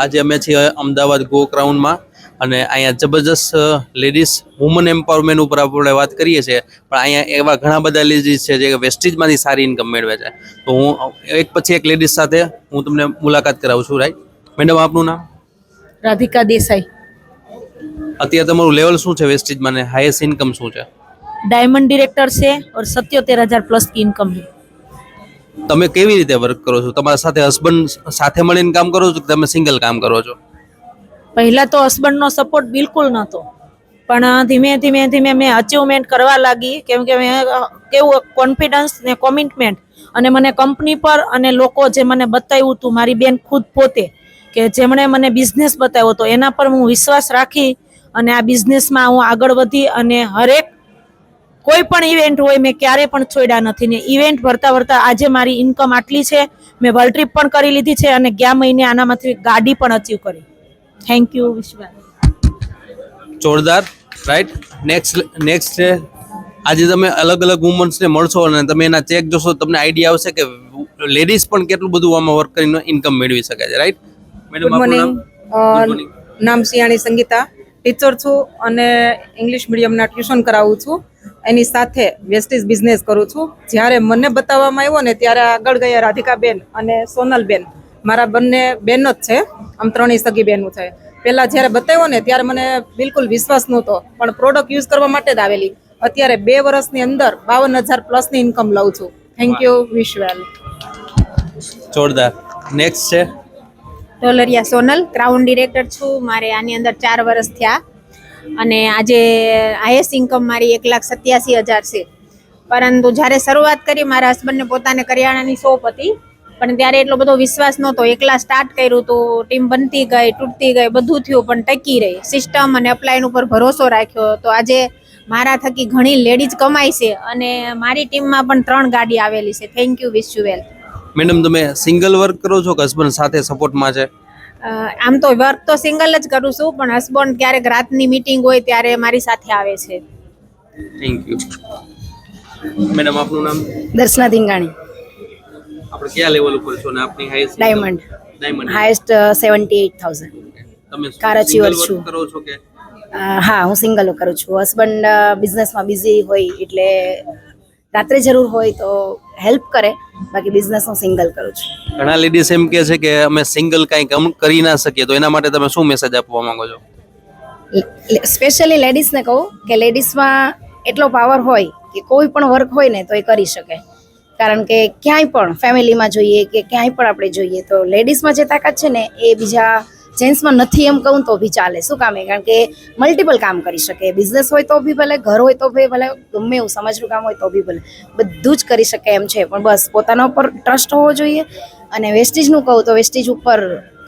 આજે અમે છીએ અમદાવાદ ગો ક્રાઉનમાં અને અહીંયા જબરજસ્ત લેડીઝ વુમન એમ્પાવરમેન્ટ ઉપર આપણે વાત કરીએ છીએ. પણ અહીંયા એવા ઘણા બધા લેડીઝ છે જે વેસ્ટેજમાંથી સારી ઇન્કમ મેળવે છે. તો હું એક પછી એક લેડીઝ સાથે હું તમને મુલાકાત કરાવું છું રાઈટ મેડમ આપનું નામ? રાધિકા દેસાઈ. અત્યારે તમારું લેવલ શું છે વેસ્ટેજમાં ને હાઈએસ્ટ ઇન્કમ શું છે? ડાયમંડ ડિરેક્ટર છે ઓર સત્યોતેર હજાર પ્લસ ઇન્કમ છે. તમે કેવી રીતે વર્ક કરો છો? તમારા સાથે હસબન્ડ સાથે મળીને કામ કરો છો કે તમે સિંગલ કામ કરો છો? પહેલા તો હસબન્ડનો સપોર્ટ બિલકુલ નહોતો. પણ ધીમે ધીમે ધીમે મેં અચીવમેન્ટ કરવા લાગી. કેમ કે મેં કેવું કોન્ફિડન્સ ને કોમિટમેન્ટ અને મને કંપની પર અને લોકો જે મને બતાવ્યું હતું, મારી બેન ખુદ પોતે, કે જેમણે મને બિઝનેસ બતાવ્યો હતો, એના પર હું વિશ્વાસ રાખી અને આ બિઝનેસમાં હું આગળ વધી અને હરેક કોઈ પણ ઇવેન્ટ હોય મેં ક્યારે પણ છોડ્યા નથી. ને ઇવેન્ટ ભરતા ભરતા આજે મારી ઇન્કમ આટલી છે મેં વર્લ્ડ ટ્રીપ પણ કરી લીધી છે અને ગયા મહિને આનામાંથી ગાડી પણ અચીવ કરી. થેન્ક યુ વિશ્વાસ. જોરદાર રાઈટ નેક્સ્ટ નેક્સ્ટ છે. આજે તમે અલગ અલગ વુમન્સને મળશો અને તમે એના ચેક જોશો તમને આઈડિયા આવશે કે લેડીઝ પણ કેટલું બધું આમાં વર્ક કરીને ઇન્કમ મેળવી શકે છે રાઈટ મેડમ મોર્નિંગ નામ? નામ સિયાણી સંગીતા. ટીચર છું અને ઇંગ્લિશ મીડિયમના ટ્યુશન કરાવું છું. એની સાથે વેસ્ટીઝ બિઝનેસ કરું છું. જ્યારે મને બતાવવામાં આવ્યો ને ત્યારે આગળ ગયા રાધિકાબેન અને સોનલબેન. મારા બંને બેન જ છે. આમ ત્રણેય સગી બહેનું છે. પહેલાં જ્યારે બતાવ્યો ને ત્યારે મને બિલકુલ વિશ્વાસ નહોતો. પણ પ્રોડક્ટ યુઝ કરવા માટે જ આવેલી. અત્યારે બે વર્ષની અંદર બાવન હજાર પ્લસની ઇન્કમ લઉં છું. થેન્ક યુ વિશ વેલ જોરદાર. નેક્સ્ટ છે. ટોલરિયા સોનલ ક્રાઉન ડિરેક્ટર છું. મારે આની અંદર ચાર વર્ષ થયા. અને આજે હાઈએસ્ટ ઇન્કમ મારી એક લાખ સત્યાસી હજાર છે. પરંતુ જ્યારે શરૂઆત કરી, મારા હસબન્ડને પોતાને કરિયાણાની શોપ હતી, પણ ત્યારે એટલો બધો વિશ્વાસ નહોતો. એકલા સ્ટાર્ટ કર્યું તો ટીમ બનતી ગઈ, તૂટતી ગઈ, બધું થયું, પણ ટકી રહી. સિસ્ટમ અને અપ્લાયન ઉપર ભરોસો રાખ્યો તો આજે મારા થકી ઘણી લેડીઝ કમાય છે અને મારી ટીમમાં પણ ત્રણ ગાડી આવેલી છે. Thank you wish you well madam, તમે સિંગલ વર્ક કરો છો કે હસબન્ડ સાથે સપોર્ટમાં છે? આમ તો વર્ક તો સિંગલ જ કરું છું પણ હસબન્ડ ક્યારેક રાતની મીટિંગ હોય ત્યારે મારી સાથે આવે છે. થેન્ક યુ મેડમ આપનું નામ? દર્શના ધીંગાણી. આપણે કયા લેવલ ઉપર છો ને આપની highest diamond diamond highest seventy eight thousand તમે કાર સિંગલ achiever વર્ક છું. કરો છો કે? હા હું સિંગલ કરું છું. હસબન્ડ બિઝનેસમાં બિઝી હોય એટલે રાત્રે જરૂર હોય તો હેલ્પ કરે બાકી બિઝનેસ હું સિંગલ કરું છું. ઘણા લેડીઝ એમ કહે છે કે અમે સિંગલ કાંઈ કામ કરી ના શકીએ તો એના માટે તમે શું મેસેજ આપવા માંગો છો? સ્પેશિયલી લેડીઝને કહું કે લેડીઝમાં એટલો પાવર હોય કે કોઈ પણ વર્ક હોય ને તો એ કરી શકે. કારણ કે ક્યાંય પણ ફેમિલીમાં જોઈએ કે ક્યાંય પણ આપણે જોઈએ તો લેડીઝમાં જે તાકાત છે ને એ બીજા જેન્ટ્સમાં નથી એમ કહું તો બી ચાલે. શું કામે કારણ કે મલ્ટિપલ કામ કરી શકે. બિઝનેસ હોય તો બી ભલે, ઘર હોય તો બી ભલે, ગમે એવું સમાજનું કામ હોય તો બી ભલે. બધું જ કરી શકે એમ છે. પણ બસ, પોતાના ઉપર ટ્રસ્ટ હોવો જોઈએ અને વેસ્ટેજનું કહું તો વેસ્ટેજ ઉપર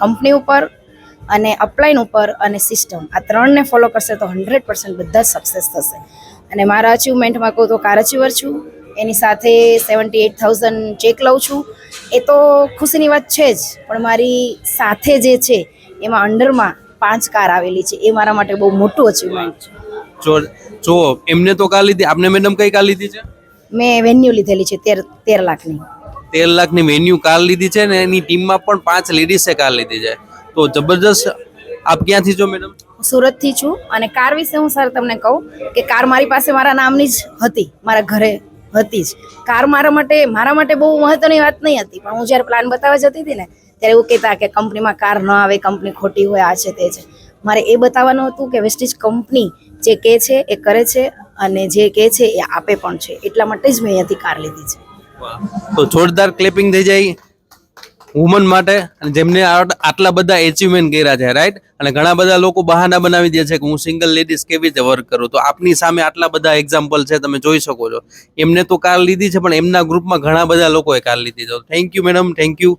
કંપની ઉપર અને અપલાઈન ઉપર અને સિસ્ટમ આ ત્રણને ફોલો કરશે તો હંડ્રેડ પર્સન્ટ બધા જ સક્સેસ થશે. અને મારા અચીવમેન્ટમાં કહું તો કાર અચીવર છું. એની સાથે સેવન્ટી એટ થાઉઝન્ડ ચેક લઉં છું. એ તો ખુશીની વાત છે જ. પણ મારી સાથે જે છે એમાં અંડરમાં પાંચ કાર આવેલી છે. એ મારા માટે બહુ મોટું અચીવમેન્ટ છે. જો જો એમને તો કાર લીધી આપને મેડમ કઈ કાર લીધી છે? મેં વેન્યુ લીધેલી છે તેર તેર લાખની. તેર લાખની વેન્યુ કાર લીધી છે ને એની ટીમમાં પણ પાંચ લેડીઝે કાર લીધી છે. તો જબરજસ્ત આપ ક્યાંથી છો મેડમ સુરતથી છું અને કાર વિશે હું સર તમને કહું કે કાર મારી પાસે મારા નામની જ હતી મારા ઘરે હતી જ. કાર મારા માટે મારા માટે બહુ મહત્વની વાત નહીં હતી, પણ હું જ્યારે પ્લાન બતાવવા જતી હતી ને, ત્યારે એવું કહેતા કે કંપનીમાં કાર ન આવે, કંપની ખોટી હોય, આ છે, તે છે. મારે એ બતાવવાનું હતું કે વેસ્ટેજ કંપની જે કહે છે, એ કરે છે, અને જે કહે છે, એ આપે પણ છે. એટલા માટે જ મેં અહીંયાથી કાર લીધી છે. તો જોરદાર ક્લેપિંગ થઈ જાય. વુમન માટે જેમને આટલા બધા એચિવમેન્ટ કર્યા છે રાઈટ અને ઘણા બધા લોકો બહાના બનાવી દે છે કે હું સિંગલ લેડીઝ કેવી રીતે વર્ક કરું? તો આપની સામે આટલા બધા એક્ઝામ્પલ છે, તમે જોઈ શકો છો. એમને તો કાર લીધી છે, પણ એમના ગ્રુપમાં ઘણા બધા લોકોએ કાર લીધી છે. Thank you madam thank you